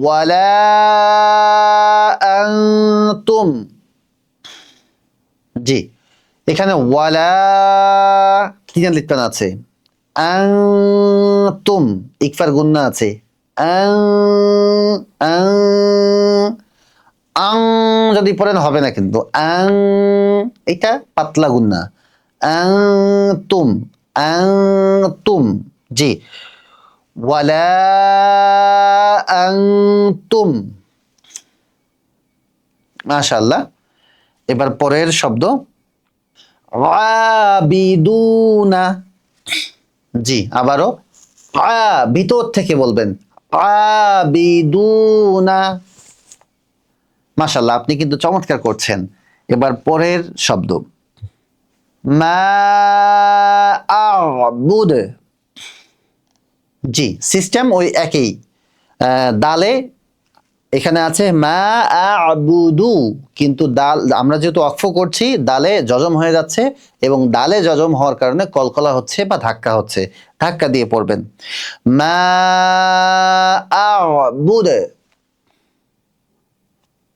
ওয়ালা জি, এখানে ওয়ালা তিন লিপ্টান আছে? আনতুম ইকফার গুন্না আছে। আং যদি পড়েন হবে না কিন্তু। আং এটা পাতলা গুন্না আং তুম আং তুম জি। ওয়ালা আং তুম মাশাল্লাহ এবার পরের শব্দ, আবিদুনা। জি, আবারও আ ভিতর থেকে বলবেন। আবিদুনা। মাশাল্লাহ আপনি কিন্তু চমৎকার করছেন। এবার পরের শব্দ, মা আবুদ। জি, সিস্টেম ওই একই। দালে এখানে আছে মা আবুদু, কিন্তু দাল, আমরা যেহেতু অক্ষ করছি, দালে যজম হয়ে যাচ্ছে এবং দালে যজম হওয়ার কারণে কলকলা হচ্ছে বা ধাক্কা হচ্ছে। ধাক্কা দিয়ে পড়বেন। মা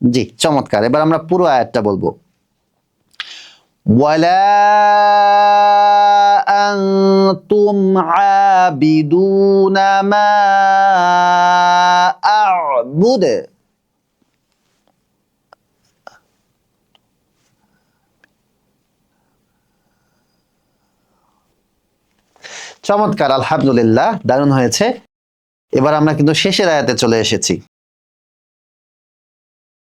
জি, চমৎকার। এবার আমরা পুরো আয়াতটা বলব। ওয়ালা أنتم عابدون ما أعبد চমৎকার আলহামদুলিল্লাহ দারুণ হয়েছে এবার আমরা কিন্তু শেষের আয়াতে চলে এসেছি